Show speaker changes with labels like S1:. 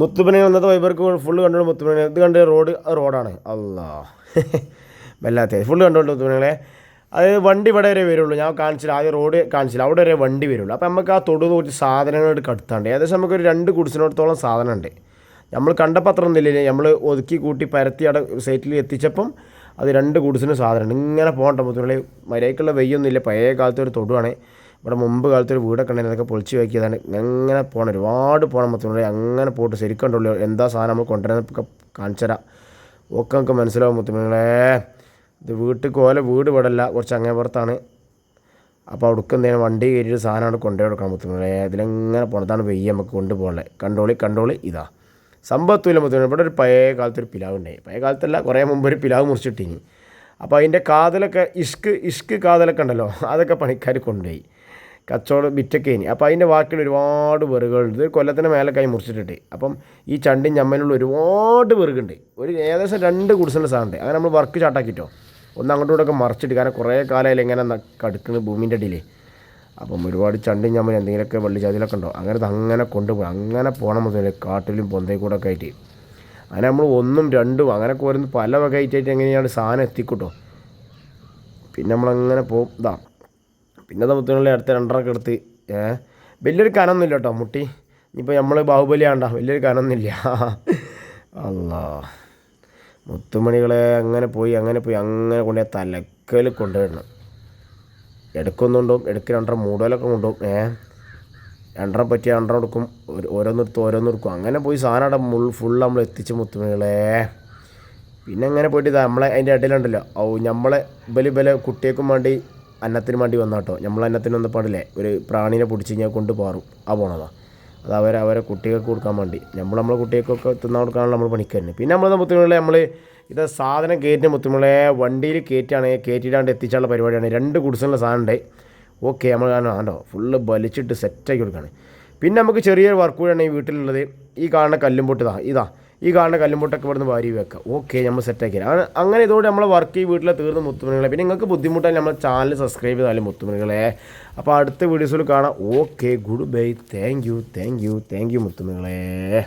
S1: മുത്തുപ്പനെ വന്നത് വൈബർക്ക് ഫുള്ള് കണ്ടുകൊണ്ട് മുത്തുപ്പനെ ഇത് കണ്ട് റോഡ് റോഡാണ് അല്ലാ വല്ലാത്ത. ഫുള്ള് കണ്ടുകൊണ്ട് മുത്തുപ്പനെ അത് വണ്ടി ഇവിടെ വരെ വരുള്ളൂ. ഞാൻ കാണിച്ചില്ല. ആദ്യം റോഡ് കാണിച്ചില്ല. അവിടെ വരെ വണ്ടി വരുള്ളൂ. അപ്പോൾ നമുക്ക് ആ തൊടു കുറച്ച് സാധനങ്ങൾ കടുത്താണ്ട് ഏകദേശം നമുക്കൊരു രണ്ട് കുടിസിനോടത്തോളം സാധനം ഉണ്ട് നമ്മൾ കണ്ടപ്പോൾ അത്ര ഒന്നുമില്ലേ നമ്മൾ ഒതുക്കി കൂട്ടി പരത്തി അവിടെ സൈറ്റിൽ എത്തിച്ചപ്പം അത് രണ്ട് കുടിസിന് സാധനമുണ്ട്. ഇങ്ങനെ പോകണ്ട മുത്തുകളി മര്യാദക്കുള്ള വെയ്യൊന്നുമില്ല. പഴയ കാലത്തെ ഒരു തൊടുവാണ്. ഇവിടെ മുമ്പ് കാലത്ത് ഒരു വീടൊക്കെ ഉണ്ടായിരുന്നു. അതൊക്കെ പൊളിച്ച് വയ്ക്കിയതാണ് അങ്ങനെ പോകണം ഒരുപാട് പോകണം മൊത്തം അങ്ങനെ പോയിട്ട് ശരിക്കുണ്ടല്ലോ എന്താ സാധനം നമ്മൾ കൊണ്ടുവരുന്നതൊക്കെ കാണിച്ചുതരാം. ഒക്കെ നമുക്ക് മനസ്സിലാവും മുത്തുമണികളെ ഇത് വീട്ടിൽ കോല വീട് ഇവിടെയല്ല കുറച്ച് അങ്ങേ പുറത്താണ് അപ്പോൾ അവിടേക്ക് എന്തെങ്കിലും വണ്ടി കയറ്റിയിട്ട് സാധനം അവിടെ കൊണ്ടുപോയി കൊടുക്കണം മുത്തുമണികളെ ഇതിലെങ്ങനെ പോണതാണ് വെയ്യ നമുക്ക് കൊണ്ടുപോകണേ കണ്ടോളി കണ്ടോളി ഇതാ. സമ്പത്തുമില്ല മുത്തുമണി ഇവിടെ ഒരു പഴയ കാലത്ത് ഒരു പിലാവ് ഉണ്ടായി. പഴയ കാലത്തല്ല കുറേ മുമ്പ് ഒരു പിലാവ് മുറിച്ചിട്ടിങ്ങി അപ്പോൾ അതിന്റെ കാതലൊക്കെ ഇഷ്ക് ഇഷ്ക് കാതലൊക്കെ ഉണ്ടല്ലോ. അതൊക്കെ പണിക്കാർ കൊണ്ടുപോയി. കച്ചവടം വിറ്റൊക്കെ ഇനി. അപ്പോൾ അതിന്റെ ബാക്കിയുള്ള ഒരുപാട് വെറുകളുണ്ട് കൊല്ലത്തിന്റെ മേലെ കൈ മുറിച്ചിട്ടിട്ട്. അപ്പം ഈ ചണ്ടിയും ചമ്മലുള്ള ഒരുപാട് വെറുകുണ്ട്. ഒരു ഏകദേശം രണ്ട് കുടിസിന്റെ സാധനമുണ്ട്. അങ്ങനെ നമ്മൾ വർക്ക് ചാട്ടാക്കിട്ടോ ഒന്ന് അങ്ങോട്ടും ഇങ്ങോട്ടൊക്കെ മറിച്ചിട്ട്. കാരണം കുറേ കാലമായാലും ഇങ്ങനെ കടുക്കുന്നത് ഭൂമിന്റെ അടിയിൽ അപ്പം ഒരുപാട് ചണ്ടും ചമ്മലും എന്തെങ്കിലുമൊക്കെ വള്ളിച്ചാതിലൊക്കെ ഉണ്ടോ? അങ്ങനെ അങ്ങനെ കൊണ്ടുപോകും അങ്ങനെ പോകണം മുതൽ കാട്ടിലും പൊന്തേ കൂടെ ഒക്കെ ആയിട്ട്. അങ്ങനെ നമ്മൾ ഒന്നും രണ്ടും അങ്ങനെ വരുന്ന പല വക ആയിട്ട് എങ്ങനെയാണ് സാധനം എത്തിക്കൂട്ടോ? പിന്നെ നമ്മളങ്ങനെ പോകും ഇതാ. പിന്നെ മുത്തുകളിലെ അടുത്ത രണ്ടരക്ക് എടുത്ത് ഏ? വലിയൊരു കനമൊന്നുമില്ല കേട്ടോ മുട്ടി. ഇനിയിപ്പോൾ നമ്മൾ ബാഹുബലി ആണ്ട വലിയൊരു കനമൊന്നുമില്ല അല്ലാ മുത്തുമണികളെ അങ്ങനെ പോയി അങ്ങനെ പോയി അങ്ങനെ കൊണ്ടുപോയി തലക്കൽ കൊണ്ടുവരണം. എടുക്കൊന്നുണ്ടും എടുക്ക് രണ്ടര മൂടലൊക്കെ കൊണ്ടുപോകും ഏ? രണ്ടര പറ്റിയ രണ്ടര എടുക്കും. ഒരു- ഓരോന്നെടുത്ത് ഓരോന്നെടുക്കും അങ്ങനെ പോയി സാധനം അവിടെ മുൾ ഫുൾ നമ്മൾ എത്തിച്ച് മുത്തുമണികളെ. പിന്നെ അങ്ങനെ പോയിട്ട് നമ്മളെ അതിന്റെ ഇടയിലുണ്ടല്ലോ ഓ നമ്മളെ ബലി ബല കുട്ടിയേക്കും വേണ്ടി അന്നത്തിന് വേണ്ടി വന്നാട്ടോ. നമ്മൾ അന്നത്തിന് വന്ന പാടില്ലേ? ഒരു പ്രാണീനെ പൊടിച്ച് കഴിഞ്ഞാൽ കൊണ്ട് പാറും. ആ പോണതാ. അത് അവർ അവരെ കുട്ടികൾക്ക് കൊടുക്കാൻ വേണ്ടി. നമ്മൾ നമ്മളെ കുട്ടികൾക്കൊക്കെ തിന്നാൻ കൊടുക്കാനുള്ള നമ്മൾ പണിക്കന്നെ പിന്നെ നമ്മൾ മുത്തുമുള്ള നമ്മൾ ഇത് സാധനം കയറ്റിയ മുത്തുമുള്ള വണ്ടിയിൽ കയറ്റിയാണ് കയറ്റിയിട്ടാണ്ട് എത്തിച്ചാലുള്ള പരിപാടിയാണ്. രണ്ട് കുടിസിലുള്ള സാധനം ഉണ്ട് ഓക്കെ നമ്മൾ കാണാം ആണ്ടോ? ഫുള്ള് വലിച്ചിട്ട് സെറ്റാക്കി കൊടുക്കുകയാണ് പിന്നെ നമുക്ക് ചെറിയൊരു വർക്ക് കൂടിയാണ് ഈ വീട്ടിലുള്ളത്. ഈ കാണുന്ന കല്ലും പൊട്ടിതാ ഇതാ. ഈ കാണുന്ന കല്ലുമുട്ടൊക്കെ ഇവിടുന്ന് വാരി വെക്കുക ഓക്കെ നമ്മൾ സെറ്റാക്കി അങ്ങനെ- ഇതോടെ നമ്മളെ വർക്ക് ഈ വീട്ടിലെ തീർന്ന് മുത്തുമണികളെ. പിന്നെ നിങ്ങൾക്ക് ബുദ്ധിമുട്ടായി നമ്മൾ ചാനൽ സബ്സ്ക്രൈബ് ചെയ്താലും മുത്തുമണികളെ. അപ്പോൾ അടുത്ത വീഡിയോസിൽ കാണാം. Okay good bye thank you thank you thank you മുത്തുമണികളെ.